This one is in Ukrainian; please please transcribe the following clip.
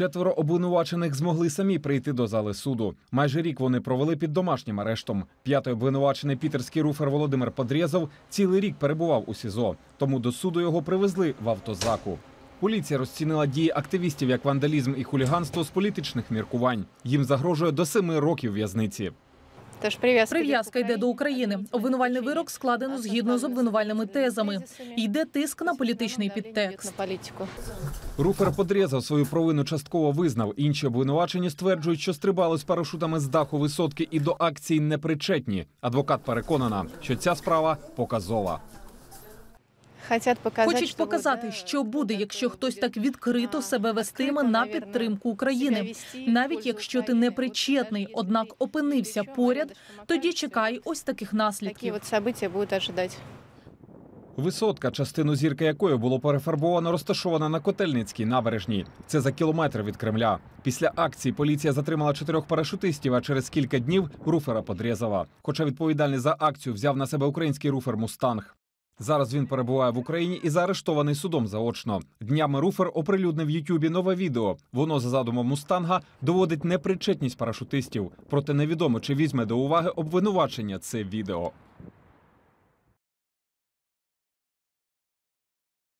Четверо обвинувачених змогли самі прийти до зали суду. Майже рік вони провели під домашнім арештом. П'ятий обвинувачений пітерський руфер Володимир Подрєзов цілий рік перебував у СІЗО, тому до суду його привезли в автозаку. Поліція розцінила дії активістів як вандалізм і хуліганство з політичних міркувань. Їм загрожує до семи років в'язниці. Тож прив'язка, Прив'язка йде до України. Обвинувальний вирок складено згідно з обвинувальними тезами. Йде тиск на політичний підтекст. Руфер подрізав свою провину частково визнав. Інші обвинувачені стверджують, що стрибали з парашутами з даху висотки і до акції не причетні. Адвокат переконана, що ця справа показова. Хочуть показати, що буде, якщо хтось так відкрито себе вестиме на підтримку України, навіть якщо ти не причетний, однак опинився поряд, тоді чекай ось таких Такі наслідків. от события будуть ожидати. Висотка, частину зірки якої було перефарбовано, розташована на Котельницькій набережній. Це за кілометр від Кремля. Після акції поліція затримала чотирьох парашутистів, а через кілька днів руфера подрізала. Хоча відповідальний за акцію взяв на себе український руфер Мустанг. Зараз він перебуває в Україні і заарештований судом заочно. Днями руфер оприлюднив Ютубі нове відео. Воно за задумом Мустанга доводить непричетність парашутистів. Проте невідомо чи візьме до уваги обвинувачення це відео.